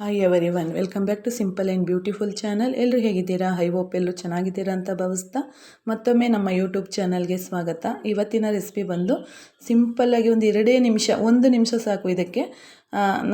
Hi every one welcome back to simple and beautiful channel ಎಲ್ಲರೂ ಹೇಗಿದ್ದೀರಾ? High ಓಪ್ ಎಲ್ಲರೂ ಚೆನ್ನಾಗಿದ್ದೀರಾ ಅಂತ ಭಾವಿಸ್ತಾ ಮತ್ತೊಮ್ಮೆ ನಮ್ಮ ಯೂಟ್ಯೂಬ್ ಚಾನಲ್ಗೆ ಸ್ವಾಗತ. ಇವತ್ತಿನ ರೆಸಿಪಿ ಬಂದು ಸಿಂಪಲ್ಲಾಗಿ ಒಂದು ಎರಡೇ ನಿಮಿಷ, ಒಂದು ನಿಮಿಷ ಸಾಕು ಇದಕ್ಕೆ.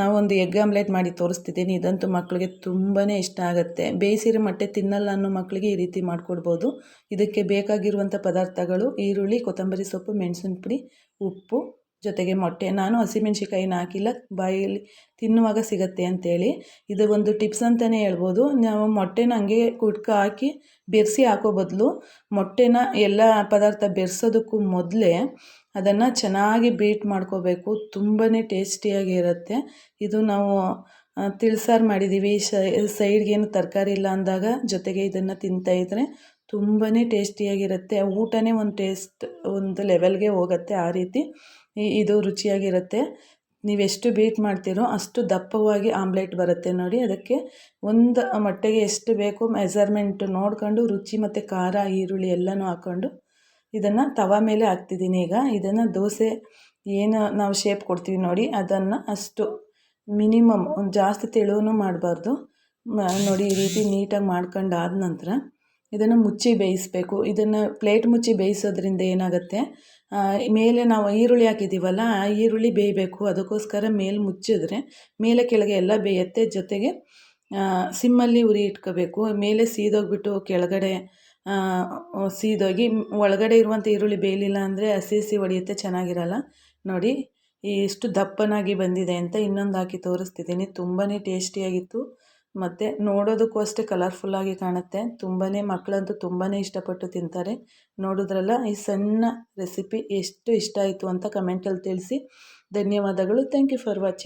ನಾವೊಂದು ಎಗ್ ಆಮ್ಲೆಟ್ ಮಾಡಿ ತೋರಿಸ್ತಿದ್ದೀನಿ. ಇದಂತೂ ಮಕ್ಕಳಿಗೆ ತುಂಬಾ ಇಷ್ಟ ಆಗುತ್ತೆ. ಬೇಯಿಸಿರೋ ಮೊಟ್ಟೆ ತಿನ್ನಲ್ಲ ಅನ್ನೋ ಮಕ್ಕಳಿಗೆ ಈ ರೀತಿ ಮಾಡಿಕೊಡ್ಬೋದು. ಇದಕ್ಕೆ ಬೇಕಾಗಿರುವಂಥ ಪದಾರ್ಥಗಳು ಈರುಳ್ಳಿ, ಕೊತ್ತಂಬರಿ ಸೊಪ್ಪು ಮೆಣಸಿನ ಪುಡಿ ಉಪ್ಪು ಜೊತೆಗೆ ಮೊಟ್ಟೆ. ನಾನು ಹಸಿಮೆಣ್ಸಿಕಾಯಿನ ಹಾಕಿಲ್ಲ. ಬಾಯಲ್ಲಿ ತಿನ್ನುವಾಗ ಸಿಗತ್ತೆ ಅಂತೇಳಿ. ಇದು ಒಂದು ಟಿಪ್ಸ್ ಅಂತಲೇ ಹೇಳ್ಬೋದು. ನಾವು ಮೊಟ್ಟೆನ ಹಂಗೆ ಕುಟ್ಕ ಹಾಕಿ ಬೆರೆಸಿ ಹಾಕೋ ಬದಲು ಮೊಟ್ಟೆನ ಎಲ್ಲ ಪದಾರ್ಥ ಬೆರೆಸೋದಕ್ಕೂ ಮೊದಲೇ ಅದನ್ನು ಚೆನ್ನಾಗಿ ಬೀಟ್ ಮಾಡ್ಕೋಬೇಕು. ತುಂಬಾ ಟೇಸ್ಟಿಯಾಗಿ ಇರುತ್ತೆ. ಇದು ನಾವು ತಿಳಿಸಾರು ಮಾಡಿದ್ದೀವಿ ಸೈಡ್ಗೇನು ತರಕಾರಿ ಇಲ್ಲ ಅಂದಾಗ ಜೊತೆಗೆ ಇದನ್ನು ತಿಂತಾಯಿದ್ರೆ ತುಂಬಾ ಟೇಸ್ಟಿಯಾಗಿರುತ್ತೆ. ಊಟನೇ ಒಂದು ಟೇಸ್ಟ್, ಒಂದು ಲೆವೆಲ್ಗೆ ಹೋಗುತ್ತೆ ಆ ರೀತಿ. ಇದು ರುಚಿಯಾಗಿರುತ್ತೆ. ನೀವೆಷ್ಟು ಬೀಟ್ ಮಾಡ್ತೀರೋ ಅಷ್ಟು ದಪ್ಪವಾಗಿ ಆಮ್ಲೆಟ್ ಬರುತ್ತೆ ನೋಡಿ. ಅದಕ್ಕೆ ಒಂದು ಮೊಟ್ಟೆಗೆ ಎಷ್ಟು ಬೇಕು ಮೆಸರ್ಮೆಂಟ್ ನೋಡ್ಕೊಂಡು ರುಚಿ ಮತ್ತು ಖಾರ, ಈರುಳ್ಳಿ ಎಲ್ಲನೂ ಹಾಕ್ಕೊಂಡು ಇದನ್ನು ತವ ಮೇಲೆ ಹಾಕ್ತಿದ್ದೀನಿ ಈಗ. ಇದನ್ನು ದೋಸೆ ಏನು ನಾವು ಶೇಪ್ ಕೊಡ್ತೀವಿ ನೋಡಿ. ಅದನ್ನು ಅಷ್ಟು ಮಿನಿಮಮ್ ಒಂದು ಜಾಸ್ತಿ ತೆಳುವೂ ಮಾಡಬಾರ್ದು. ನೋಡಿ ಈ ರೀತಿ ನೀಟಾಗಿ ಮಾಡ್ಕೊಂಡು ಆದ ನಂತರ ಇದನ್ನು ಮುಚ್ಚಿ ಬೇಯಿಸಬೇಕು. ಇದನ್ನು ಪ್ಲೇಟ್ ಮುಚ್ಚಿ ಬೇಯಿಸೋದ್ರಿಂದ ಏನಾಗುತ್ತೆ? ಮೇಲೆ ನಾವು ಈರುಳ್ಳಿ ಹಾಕಿದ್ದೀವಲ್ಲ, ಆ ಈರುಳ್ಳಿ ಬೇಯಬೇಕು. ಅದಕ್ಕೋಸ್ಕರ ಮೇಲೆ ಮುಚ್ಚಿದ್ರೆ ಮೇಲೆ ಕೆಳಗೆ ಎಲ್ಲ ಬೇಯುತ್ತೆ. ಜೊತೆಗೆ ಸಿಮ್ಮಲ್ಲಿ ಉರಿ ಇಟ್ಕೋಬೇಕು. ಮೇಲೆ ಸೀದೋಗ್ಬಿಟ್ಟು ಕೆಳಗಡೆ ಸೀದೋಗಿ, ಒಳಗಡೆ ಇರುವಂಥ ಈರುಳ್ಳಿ ಬೇಯಲಿಲ್ಲ ಅಂದರೆ ಹಸಿ ಹಸಿ ಹೊಡೆಯುತ್ತೆ ಚೆನ್ನಾಗಿರಲ್ಲ. ನೋಡಿ ಎಷ್ಟು ದಪ್ಪನಾಗಿ ಬಂದಿದೆ ಅಂತ ಇನ್ನೊಂದು ಹಾಕಿ ತೋರಿಸ್ತಿದ್ದೀನಿ. ತುಂಬಾ ಟೇಸ್ಟಿಯಾಗಿತ್ತು. ಮತ್ತು ನೋಡೋದಕ್ಕೂ ಅಷ್ಟೇ ಕಲರ್ಫುಲ್ಲಾಗಿ ಕಾಣುತ್ತೆ. ತುಂಬಾ ಮಕ್ಕಳಂತೂ ತುಂಬಾ ಇಷ್ಟಪಟ್ಟು ತಿಂತಾರೆ. ನೋಡಿದ್ರಲ್ಲ ಈ ಸಣ್ಣ ರೆಸಿಪಿ ಎಷ್ಟು ಇಷ್ಟ ಆಯಿತು ಅಂತ ಕಮೆಂಟಲ್ಲಿ ತಿಳಿಸಿ. ಧನ್ಯವಾದಗಳು. Thank you for watching